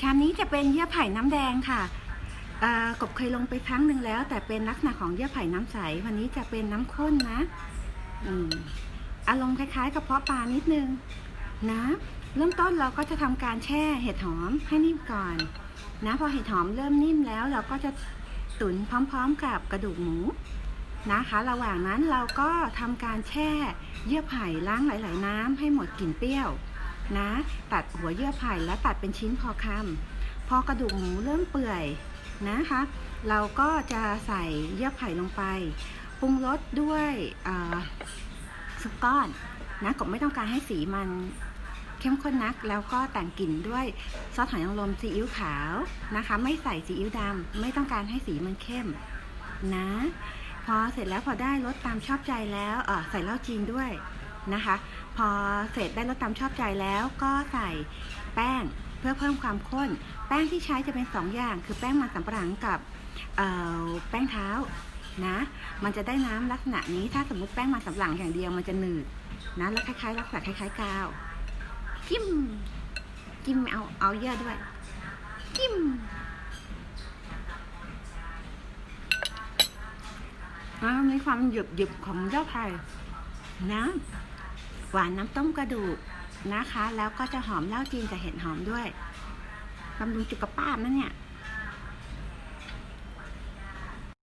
ชามนี้จะเป็นเยื่อไผ่น้ำแดงค่ะกบเคยลงไปครั้งหนึ่งแล้ว แต่เป็นลักษณะของเยื่อไผ่น้ำใส วันนี้จะเป็นน้ำข้นนะอารมณ์คล้ายๆกับเพาะปลานิดนึงนะเริ่มต้นเราก็จะทำการแช่เห็ดหอมให้นิ่มก่อน นะพอเห็ดหอมเริ่มนิ่มแล้ว เราก็จะตุ๋นพร้อมๆกับกระดูกหมูนะคะ ระหว่างนั้นเราก็ทำการแช่เยื่อไผ่ล้างหลาย ๆ น้ำให้หมดกลิ่นเปรี้ยว นะ ตัดหัวเยื่อไผ่แล้วตัดเป็นชิ้นพอคำพอกระดูกหมูเริ่มเปื่อยนะคะ เราก็จะใส่เยื่อไผ่ลงไปปรุงรสด้วยเอ่อซุปก้อนนะกบไม่ต้องการให้สีมันเข้มข้นนัก แล้วก็แต่งกลิ่นด้วยซอสหอยนางรมซีอิ๊วขาวนะคะ ไม่ใส่ซีอิ๊วดำไม่ต้องการให้สีมันเข้มนะ พอเสร็จแล้วพอได้รสตามชอบใจแล้วใส่เหล้าจีนด้วย นะคะ พอเสร็จได้รสตามชอบใจแล้วก็ใส่แป้งเพื่อเพิ่มความข้น แป้งที่ใช้จะเป็น2ออย่าง คือแป้งมันสำปะหลังกับแป้งเท้านะ มันจะได้น้ำลักษณะนี้ ถ้าสมมติแป้งมันสำปะหลังอย่างเดียวมันจะหนืดนะแล้วคล้ายๆลักษณะคล้ายๆกาวจิ้มจิ้มเอาเอาเยอะด้วยจิ้มมีความหยุบหยุบของเจ้าไผ่นะ หวานน้ำต้มกระดูกนะคะ แล้วก็จะหอมเหล้าจีนกับเห็ดหอมด้วยบำรุงสุขภาพนะเนี่ย